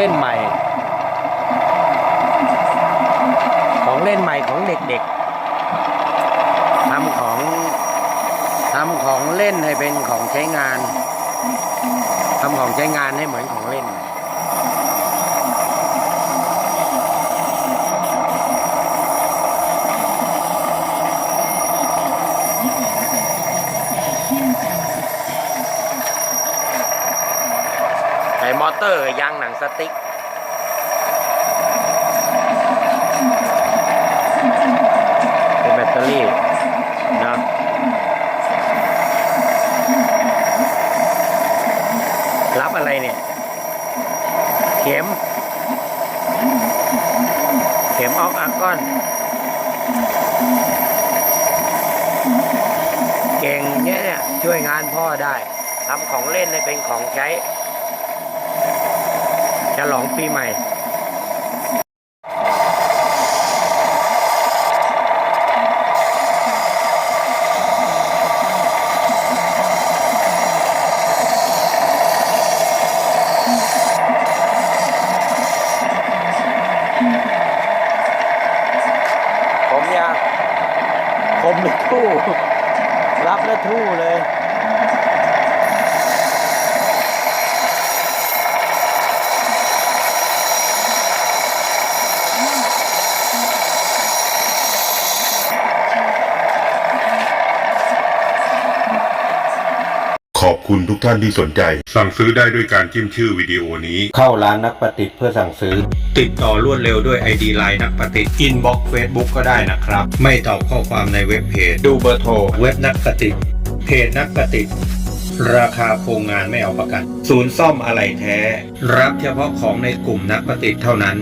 เล่นใหม่ ของเล่นใหม่ของเด็กๆทำของทำของเล่นให้เป็นของใช้งานทำของใช้งานให้เหมือนของเล่น มอเตอร์ยางหนังสติ๊กเป็นแบตเตอรี่นะรับอะไรเนี่ย เข็ม เข็มออกอากอนเก่งเนี่ยเนี่ยช่วยงานพ่อได้ทำของเล่นให้เป็นของใช้ ฉลองปีใหม่ผมยางผมเลยทู่รับแล้วทู่เลย ขอบคุณทุกท่านที่สนใจ สั่งซื้อได้ด้วยการจิ้มชื่อวิดีโอนี้ เข้าร้านนักประดิษฐ์เพื่อสั่งซื้อ ติดต่อรวดเร็วด้วย ID Line นักประดิษฐ์ Inbox Facebook ก็ได้นะครับ ไม่ตอบข้อความในเว็บเพจ ดูเบอร์โทร เว็บนักประดิษฐ์เพจนักประดิษฐ์ราคาโครงงานไม่เอาประกัน ศูนย์ซ่อมอะไรแท้ รับเฉพาะของในกลุ่มนักประดิษฐ์เท่านั้น